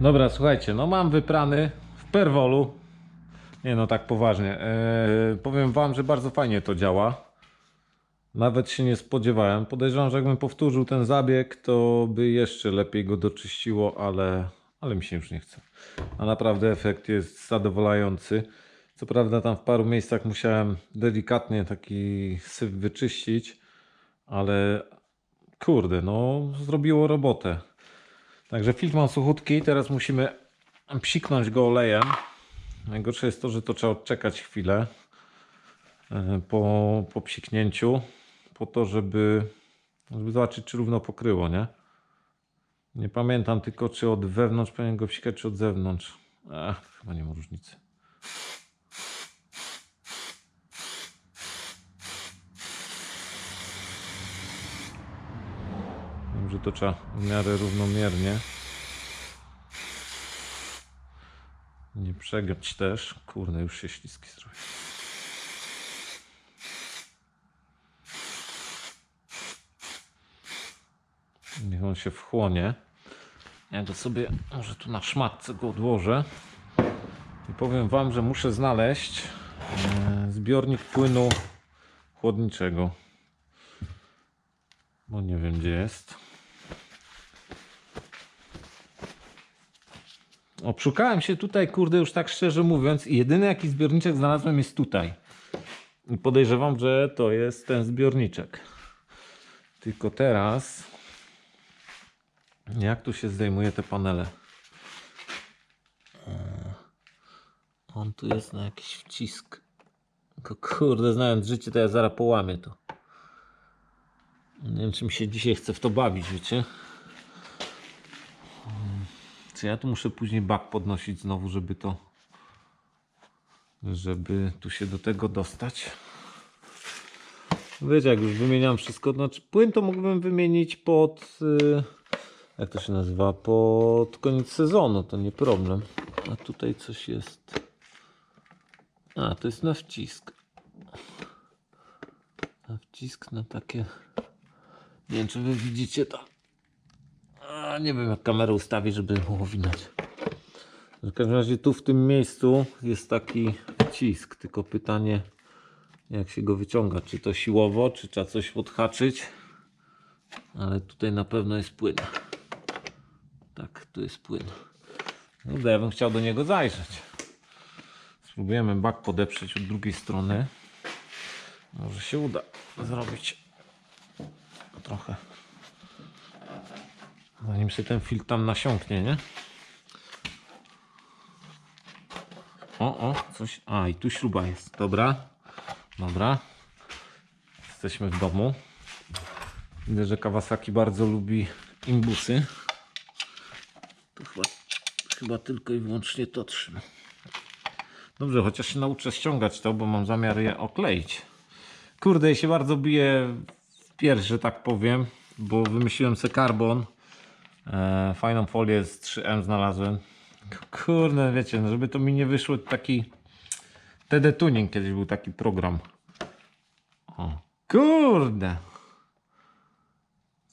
Dobra, słuchajcie, no mam wyprany w Perwolu. Nie no, tak poważnie. Eee, powiem wam, że bardzo fajnie to działa. Nawet się nie spodziewałem. Podejrzewam, że jakbym powtórzył ten zabieg, to by jeszcze lepiej go doczyściło, ale, ale mi się już nie chce. A naprawdę efekt jest zadowalający. Co prawda tam w paru miejscach musiałem delikatnie taki syf wyczyścić, ale kurde, no zrobiło robotę. Także filtr mam suchutki, teraz musimy psiknąć go olejem. Najgorsze jest to, że to trzeba odczekać chwilę e, po, po psiknięciu, po to, żeby, żeby zobaczyć, czy równo pokryło, nie? Nie pamiętam tylko, czy od wewnątrz powinien go psikać, czy od zewnątrz. Ach, chyba nie ma różnicy. Trzeba w miarę równomiernie. Nie przegrać też. Kurde, już się śliski zrobił. Niech on się wchłonie. Ja go sobie może tu na szmatce go odłożę. I powiem wam, że muszę znaleźć e, zbiornik płynu chłodniczego. Bo nie wiem gdzie jest. Obszukałem się tutaj, kurde, już tak szczerze mówiąc, i jedyny jaki zbiorniczek znalazłem jest tutaj. I podejrzewam, że to jest ten zbiorniczek. Tylko teraz, jak tu się zdejmuje te panele? Eee, On tu jest na jakiś wcisk. Tylko kurde, znając życie, to ja zaraz połamię to. Nie wiem, czy mi się dzisiaj chce w to bawić, wiecie? Czy ja tu muszę później bak podnosić znowu, żeby to. Żeby tu się do tego dostać? Wiecie, jak już wymieniam wszystko, znaczy płyn to mógłbym wymienić pod. y, Jak to się nazywa? Pod koniec sezonu, to nie problem. A tutaj coś jest. A, to jest na wcisk. Na wcisk na takie. Nie wiem, czy wy widzicie to. A, nie wiem, jak kamerę ustawić, żeby było widać. W każdym razie tu w tym miejscu jest taki wcisk, tylko pytanie jak się go wyciąga, czy to siłowo, czy trzeba coś odhaczyć. Ale tutaj na pewno jest płyn. Tak, tu jest płyn. No, ja bym chciał do niego zajrzeć. Spróbujemy bak podeprzeć od drugiej strony. Może się uda zrobić trochę. Zanim się ten filtr tam nasiąknie, nie? O, o, coś. A, i tu śruba jest. Dobra. Dobra. Jesteśmy w domu. Widzę, że Kawasaki bardzo lubi imbusy. To chyba, chyba tylko i wyłącznie to trzyma. Dobrze, chociaż się nauczę ściągać to, bo mam zamiar je okleić. Kurde, się bardzo biję w pierś, że tak powiem, bo wymyśliłem sobie karbon. E, fajną folię z 3M znalazłem. Kurde, wiecie, no żeby to mi nie wyszło taki TD Tuning kiedyś był taki program. O, kurde.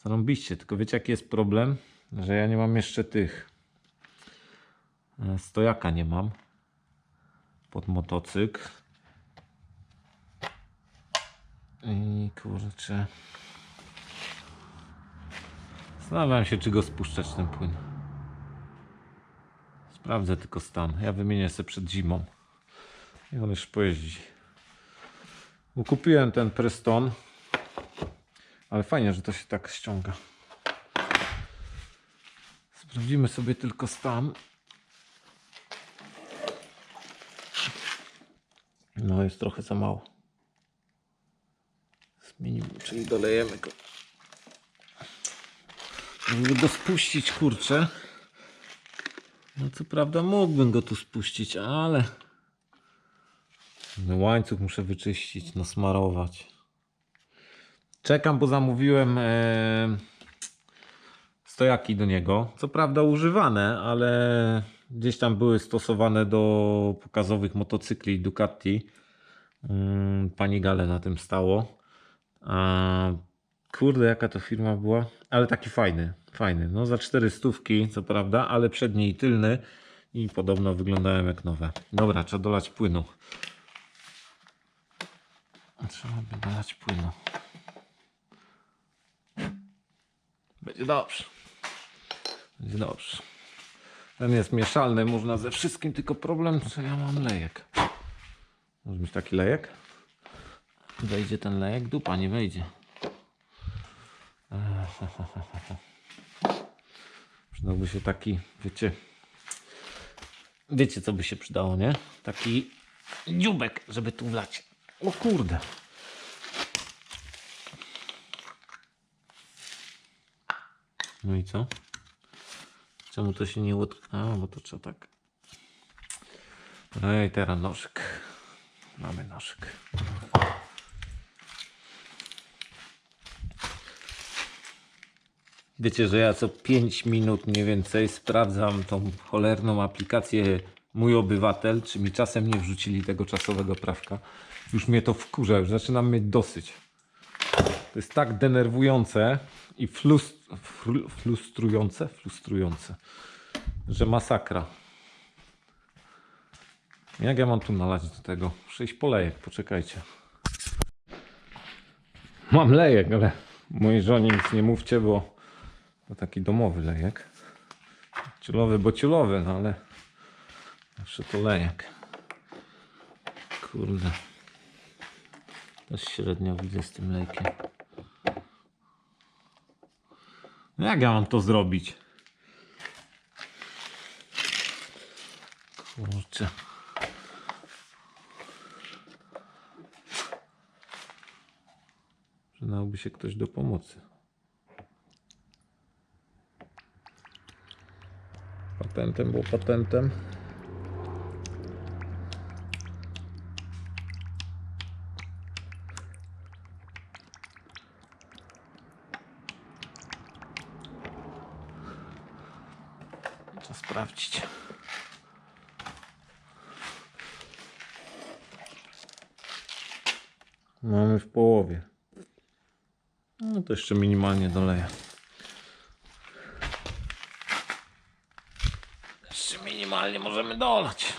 Zarąbiście, tylko wiecie jaki jest problem? Że ja nie mam jeszcze tych. e, Stojaka nie mam. Pod motocykl. I kurczę. Zastanawiam się, czy go spuszczać ten płyn. Sprawdzę tylko stan. Ja wymienię sobie przed zimą. I on już pojeździ. Kupiłem ten Preston. Ale fajnie, że to się tak ściąga. Sprawdzimy sobie tylko stan. No jest trochę za mało. Zmienimy, czyli dolejemy go. Żeby go spuścić, kurczę. No co prawda mógłbym go tu spuścić, ale no, łańcuch muszę wyczyścić, nasmarować. Czekam, bo zamówiłem e, stojaki do niego. Co prawda używane, ale gdzieś tam były stosowane do pokazowych motocykli Ducati. Mm, Pani Gale na tym stało. A, kurde, jaka to firma była, ale taki fajny. Fajny. No za cztery stówki, co prawda, ale przedni i tylny i podobno wyglądają jak nowe. Dobra, trzeba dolać płynu. Trzeba by dolać płynu. Będzie dobrze. Będzie dobrze. Ten jest mieszalny, można ze wszystkim, tylko problem, że ja mam lejek. Może być taki lejek? Wejdzie ten lejek? Dupa nie wejdzie. Przydałby się taki, wiecie, wiecie co by się przydało, nie? Taki dziubek, żeby tu wlać. O kurde. No i co? Czemu to się nie łot... A, bo to trzeba tak... No i teraz nożyk. Mamy nożyk. Wiecie, że ja co 5 minut mniej więcej sprawdzam tą cholerną aplikację Mój Obywatel, czy mi czasem nie wrzucili tego czasowego prawka. Już mnie to wkurza, już zaczynam mieć dosyć. To jest tak denerwujące i flust, frustrujące, frustrujące, że masakra. Jak ja mam tu nalać do tego? Sześć polejek, poczekajcie. Mam lejek, ale mojej żonie nic nie mówcie, bo to taki domowy lejek. Ciulowy, bo ciulowy, no ale zawsze to lejek. Kurde. Też średnio widzę z tym lejkiem. No Jak ja mam to zrobić? Kurczę. Przydałby się ktoś do pomocy. Patentem, bo patentem. Trzeba sprawdzić. Mamy w połowie. No to jeszcze minimalnie doleję. Minimalnie możemy dolać.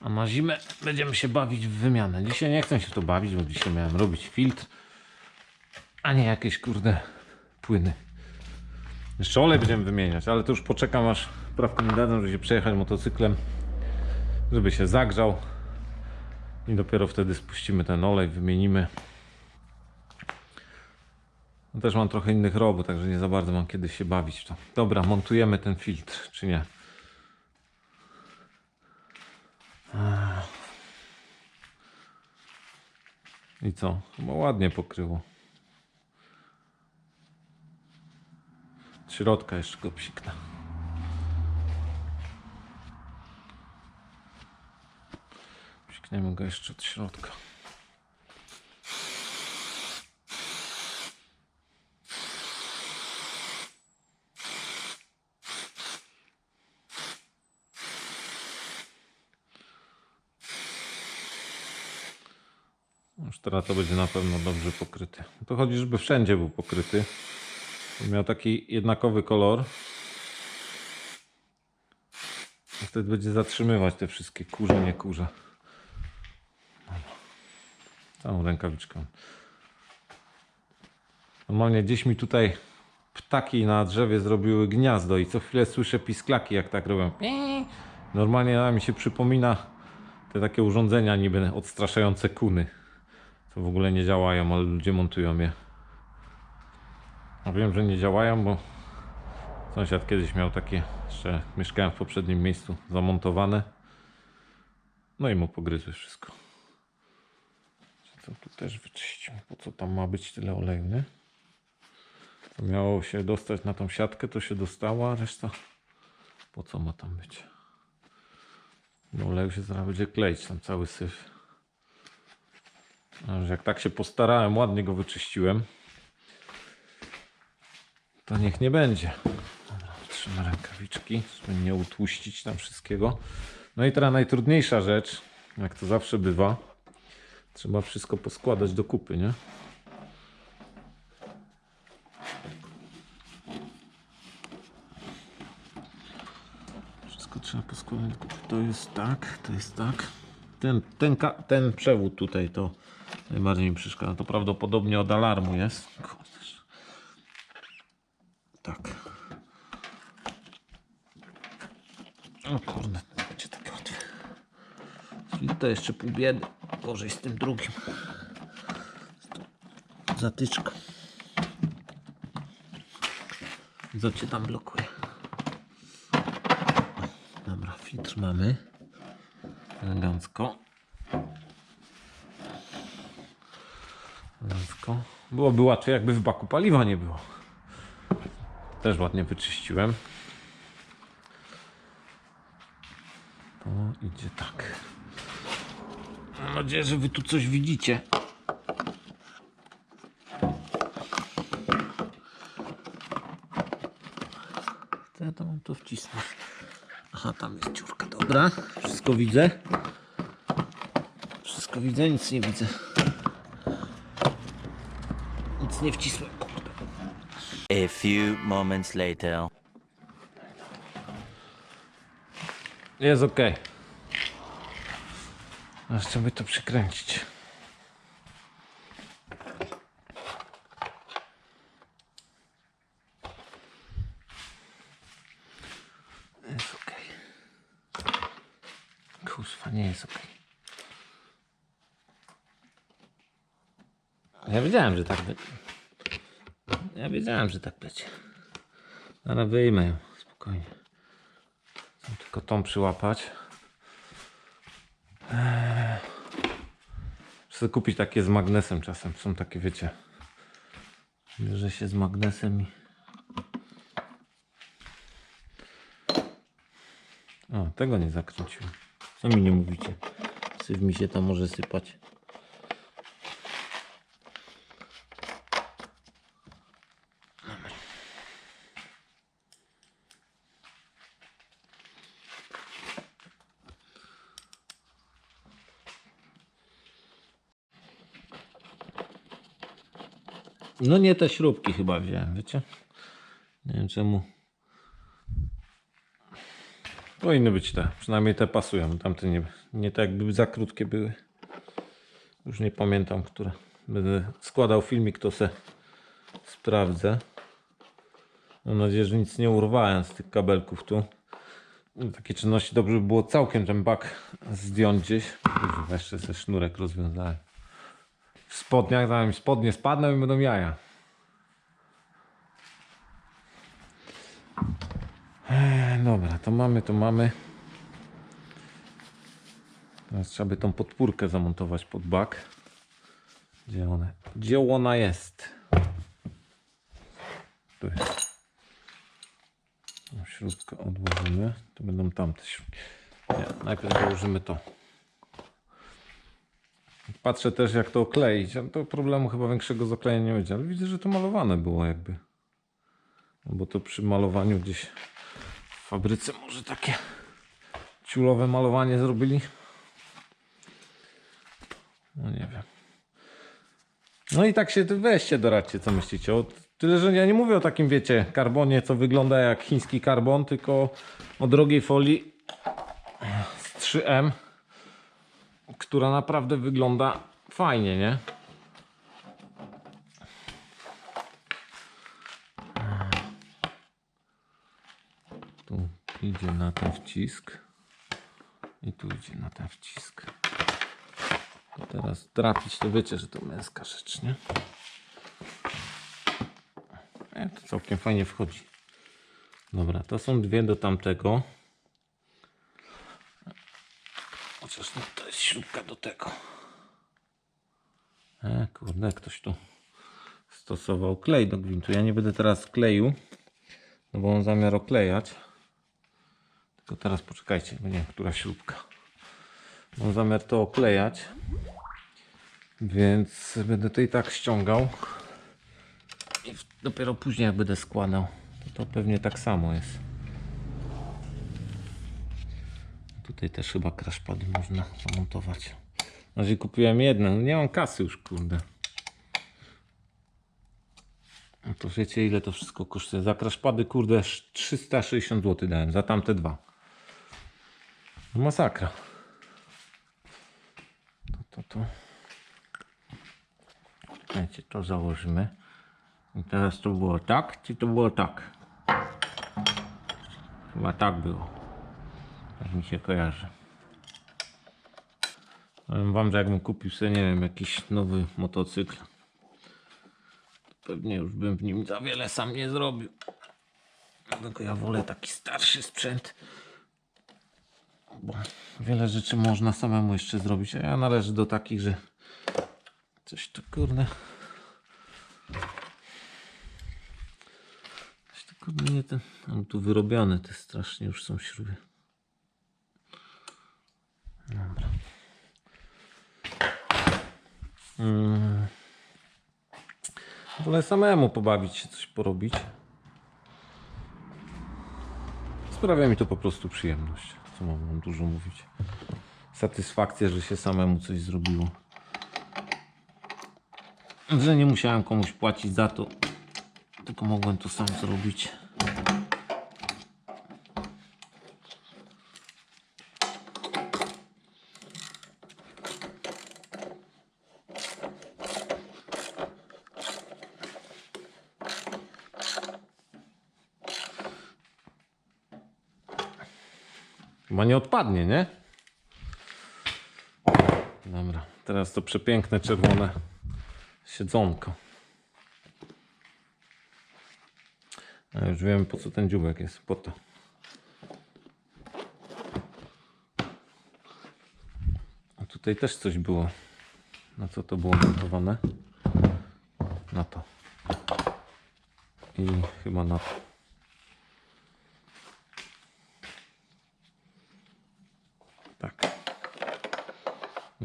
A na zimę będziemy się bawić w wymianę. Dzisiaj nie chcę się to bawić, bo dzisiaj miałem robić filtr, a nie jakieś kurde płyny. Jeszcze olej będziemy wymieniać, ale to już poczekam aż prawko mi dadzą, żeby się przejechać motocyklem, żeby się zagrzał i dopiero wtedy spuścimy ten olej, wymienimy. No też mam trochę innych robót, także nie za bardzo mam kiedy się bawić to. Dobra, montujemy ten filtr, czy nie? I co? Chyba ładnie pokryło. Od środka jeszcze go psiknę. Psikniemy go jeszcze od środka. Już teraz to będzie na pewno dobrze pokryty. To chodzi, żeby wszędzie był pokryty. Miał taki jednakowy kolor. I wtedy będzie zatrzymywać te wszystkie kurze, nie kurze. Całą rękawiczką. Normalnie gdzieś mi tutaj ptaki na drzewie zrobiły gniazdo i co chwilę słyszę pisklaki jak tak robią. Normalnie mi się przypomina te takie urządzenia niby odstraszające kuny. To w ogóle nie działają, ale ludzie montują je. A wiem, że nie działają, bo sąsiad kiedyś miał takie, jeszcze mieszkałem w poprzednim miejscu, zamontowane. No i mu pogryzły wszystko. To tu też wyczyścimy. Po co tam ma być tyle oleju, nie? To miało się dostać na tą siatkę, to się dostało, a reszta po co ma tam być? No oleju się zaraz będzie kleić, tam cały syf. A że jak tak się postarałem, ładnie go wyczyściłem, to niech nie będzie. Rękę. rękawiczki, żeby nie utłuścić tam wszystkiego. No i teraz najtrudniejsza rzecz, jak to zawsze bywa, trzeba wszystko poskładać do kupy, nie? Wszystko trzeba poskładać do kupy. To jest tak, to jest tak. Ten, ten, ten przewód tutaj to najbardziej mi przeszkadza. To prawdopodobnie od alarmu jest. Tak. O kurde, będzie takie łatwe. To jeszcze pół biedy. Gorzej z tym drugim. Zatyczka. Co cię tam blokuje? Dobra, filtr mamy. Elegancko. Elegancko. Byłoby łatwiej, jakby w baku paliwa nie było. Też ładnie wyczyściłem. To idzie tak. Mam nadzieję, że wy tu coś widzicie. To ja to mam to wcisnąć. Aha, tam jest dziurka, dobra. Wszystko widzę. Wszystko widzę, nic nie widzę. Nic nie wcisłem. A few moments later. Jest ok. Aż trzeba by to przykręcić. Jest ok. Kurwa, nie jest ok. Ja wiedziałem, że tak będzie. Ja wiedziałem, że tak będzie. Ale wyjmę ją spokojnie. Chcę tylko tą przyłapać. Eee. Chcę kupić takie z magnesem czasem. Są takie, wiecie. Bierze się z magnesem i... O, tego nie zakręciłem. Co mi nie mówicie? Syf mi się tam może sypać. No nie te śrubki chyba wziąłem, wiecie? Nie wiem czemu. Powinny być te, przynajmniej te pasują. Tamte nie, nie tak jakby za krótkie były. Już nie pamiętam, które. Będę składał filmik, to se sprawdzę. Mam nadzieję, że nic nie urwałem z tych kabelków tu. Takie czynności dobrze by było całkiem ten bak zdjąć gdzieś. Jeszcze ze sznurek rozwiązałem. Spodniach, tam spodnie spadną i będą jaja. Eee, dobra, to mamy, to mamy. Teraz trzeba by tą podpórkę zamontować pod bak. Gdzie ona, gdzie ona jest? Tu jest. Śrubkę odłożymy. To będą tamte śrubki. Nie, najpierw założymy to. Patrzę też jak to okleić. ale To problemu chyba większego z oklejeniem nie będzie. Ale widzę, że to malowane było jakby. No bo to przy malowaniu gdzieś w fabryce może takie ciulowe malowanie zrobili. No nie wiem. No i tak się weźcie doradźcie, co myślicie. O, tyle, że ja nie mówię o takim, wiecie, karbonie, co wygląda jak chiński karbon, tylko o drogiej folii z 3M która naprawdę wygląda fajnie, nie? Tu idzie na ten wcisk i tu idzie na ten wcisk. To teraz trafić, to wiecie, że to męska rzecz, nie? E, to całkiem fajnie wchodzi. Dobra, to są dwie do tamtego. Chociaż no, to jest śrubka do tego. E, kurde, ktoś tu stosował klej do gwintu. Ja nie będę teraz kleił, no bo mam zamiar oklejać. Tylko teraz poczekajcie, bo nie wiem, która śrubka. Mam zamiar to oklejać, więc będę to i tak ściągał. I dopiero później jak będę składał, to, to pewnie tak samo jest. Tutaj też chyba crashpady można zamontować. Znaczy kupiłem jedne, no nie mam kasy już, kurde. No to wiecie ile to wszystko kosztuje? Za crashpady, kurde, sz- 360 zł dałem, za tamte dwa. No Masakra. To, to, to. Wiecie, to założymy. I teraz to było tak, czy to było tak? Chyba tak było. Tak mi się kojarzy. Powiem wam, że jakbym kupił sobie, nie wiem, jakiś nowy motocykl, to pewnie już bym w nim za wiele sam nie zrobił. Dlatego ja wolę taki starszy sprzęt. Bo wiele rzeczy można samemu jeszcze zrobić, a ja należę do takich, że coś to kurde. Coś to kurde nie ten. Mam tu wyrobione, te strasznie już są śruby. Mm. Wolę samemu pobawić się, coś porobić. Sprawia mi to po prostu przyjemność. Co mam dużo mówić. Satysfakcja, że się samemu coś zrobiło. Że nie musiałem komuś płacić za to, tylko mogłem to sam zrobić. Chyba nie odpadnie, nie? Dobra, teraz to przepiękne czerwone siedzonko. A już wiem po co ten dziubek jest, po to. A tutaj też coś było. Na co to było montowane? Na to. I chyba na to. Tak.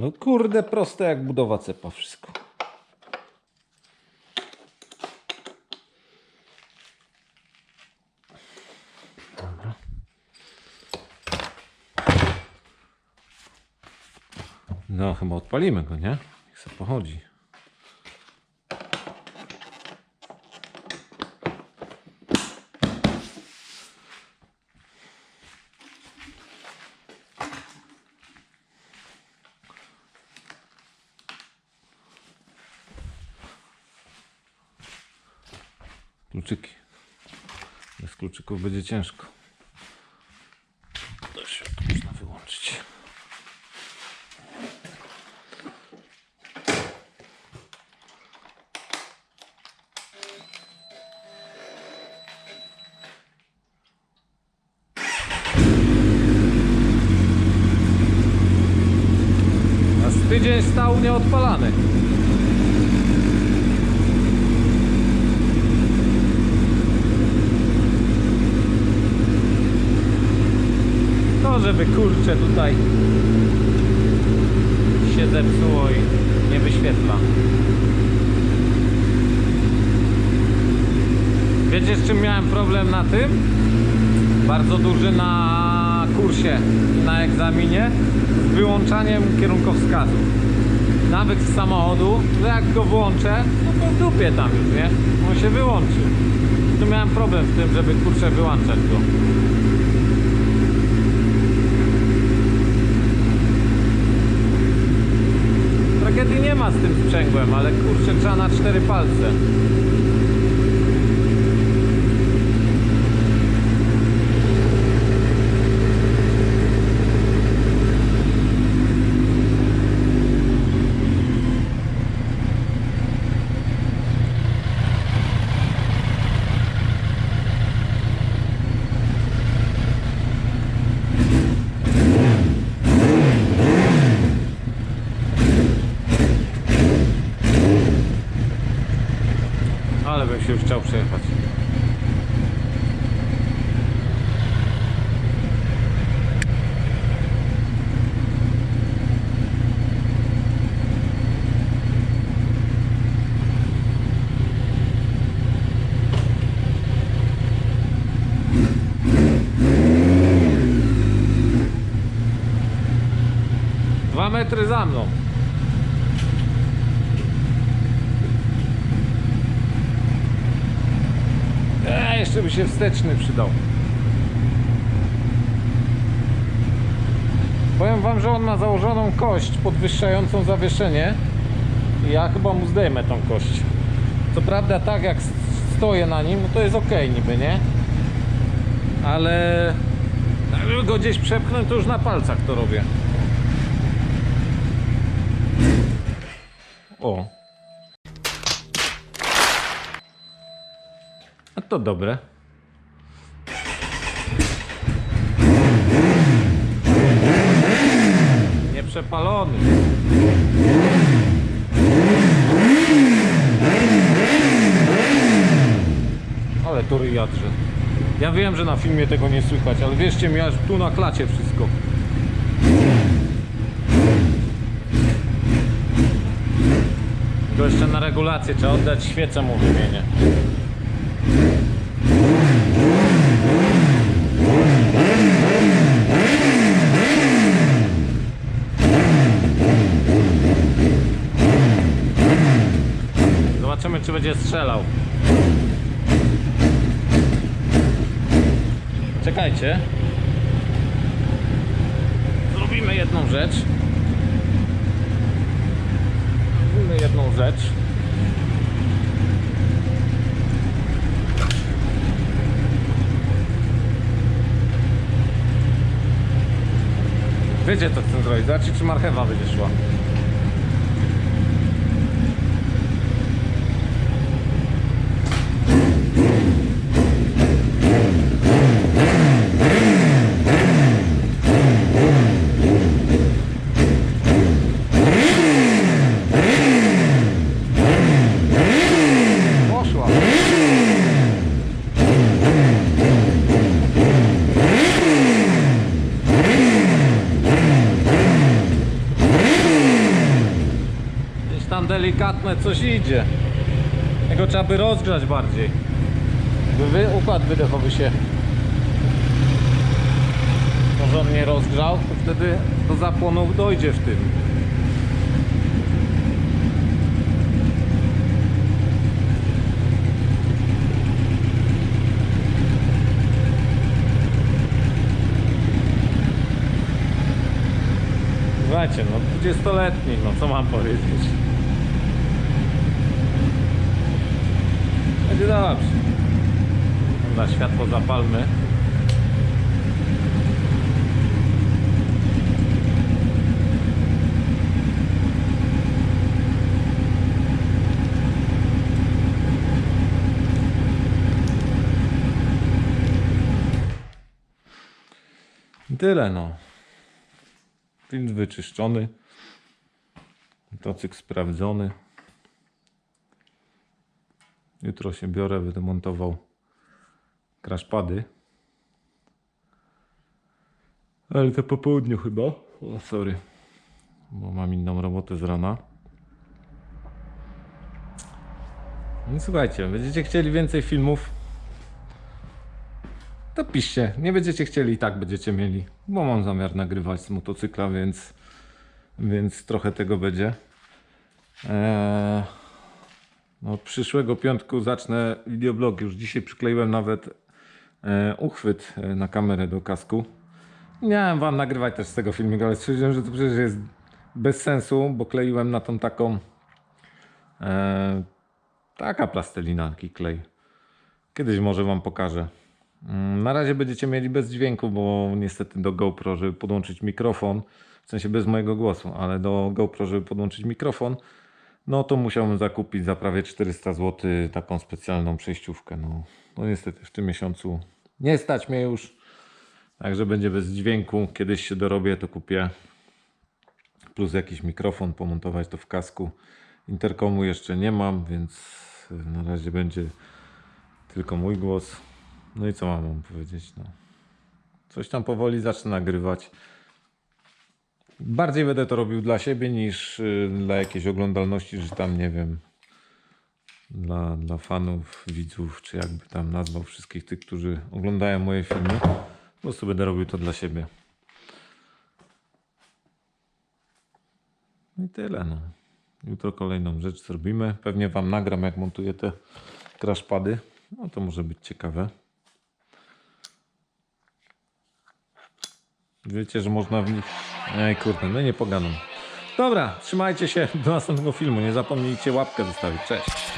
No kurde, proste jak budowa cepa wszystko. No, chyba odpalimy go, nie? Niech se pochodzi. Kluczyków będzie ciężko. To się można wyłączyć. A z tydzień stał nieodpalany. No, żeby kurczę tutaj się zepsuło i nie wyświetla. Wiecie z czym miałem problem na tym? Bardzo duży na kursie, na egzaminie z wyłączaniem kierunkowskazu. Nawyk z samochodu, że jak go włączę, no to w dupie tam już, nie? On się wyłączy. Tu miałem problem z tym, żeby kurczę wyłączać go. Tragedii nie ma z tym sprzęgłem, ale kurczę trzeba na cztery palce. Metry za mną. Eee, jeszcze by się wsteczny przydał. Powiem wam, że on ma założoną kość podwyższającą zawieszenie ja chyba mu zdejmę tą kość. Co prawda tak jak stoję na nim, to jest ok niby, nie? Ale żeby go gdzieś przepchnąć, to już na palcach to robię. O. A to dobre. Nieprzepalony. Ale to ryjadrze. Ja wiem, że na filmie tego nie słychać, ale wierzcie mi, aż tu na klacie wszystko. To jeszcze na regulację trzeba oddać świecę mu wymienię. Zobaczymy, czy będzie strzelał. Czekajcie. Zrobimy jedną rzecz. Zrobimy jedną rzecz. Wiecie co chcę zrobić? Zobaczcie czy marchewa będzie szła. Poszła. Gdzieś tam delikatne coś idzie. Jego trzeba by rozgrzać bardziej. By układ wydechowy się porządnie rozgrzał, to wtedy do zapłonu dojdzie w tym. Słuchajcie, no 20-letni, no co mam powiedzieć? Będzie dobrze. Na światło zapalmy. I Tyle no. Film wyczyszczony. Motocykl sprawdzony. Jutro się biorę, będę montował crashpady. Ale to po południu chyba. O, sorry. Bo mam inną robotę z rana. No słuchajcie, będziecie chcieli więcej filmów, to piszcie. Nie będziecie chcieli, i tak będziecie mieli. Bo mam zamiar nagrywać z motocykla, więc, więc trochę tego będzie. Eee, no, przyszłego piątku zacznę videoblog. Już dzisiaj przykleiłem nawet e, uchwyt e, na kamerę do kasku. Miałem wam nagrywać też z tego filmiku, ale stwierdziłem, że to przecież jest bez sensu, bo kleiłem na tą taką e, taka plastelinarki klej. Kiedyś może wam pokażę. Mm, Na razie będziecie mieli bez dźwięku, bo niestety do GoPro, żeby podłączyć mikrofon, w sensie bez mojego głosu, ale do GoPro, żeby podłączyć mikrofon, no to musiałbym zakupić za prawie 400 zł taką specjalną przejściówkę. No, no niestety w tym miesiącu nie stać mnie już, także będzie bez dźwięku. Kiedyś się dorobię, to kupię plus jakiś mikrofon, pomontować to w kasku. Interkomu jeszcze nie mam, więc na razie będzie tylko mój głos. No i co mam wam powiedzieć? No. Coś tam powoli zacznę nagrywać. Bardziej będę to robił dla siebie niż y, dla jakiejś oglądalności, że tam nie wiem. Dla, dla fanów, widzów, czy jakby tam nazwał wszystkich tych, którzy oglądają moje filmy. Po prostu będę robił to dla siebie. I tyle no. Jutro kolejną rzecz zrobimy. Pewnie wam nagram jak montuję te crashpady. No to może być ciekawe. Wiecie, że można w nich... Ej kurde, no nie pogadam. Dobra, trzymajcie się do następnego filmu. Nie zapomnijcie łapkę zostawić. Cześć.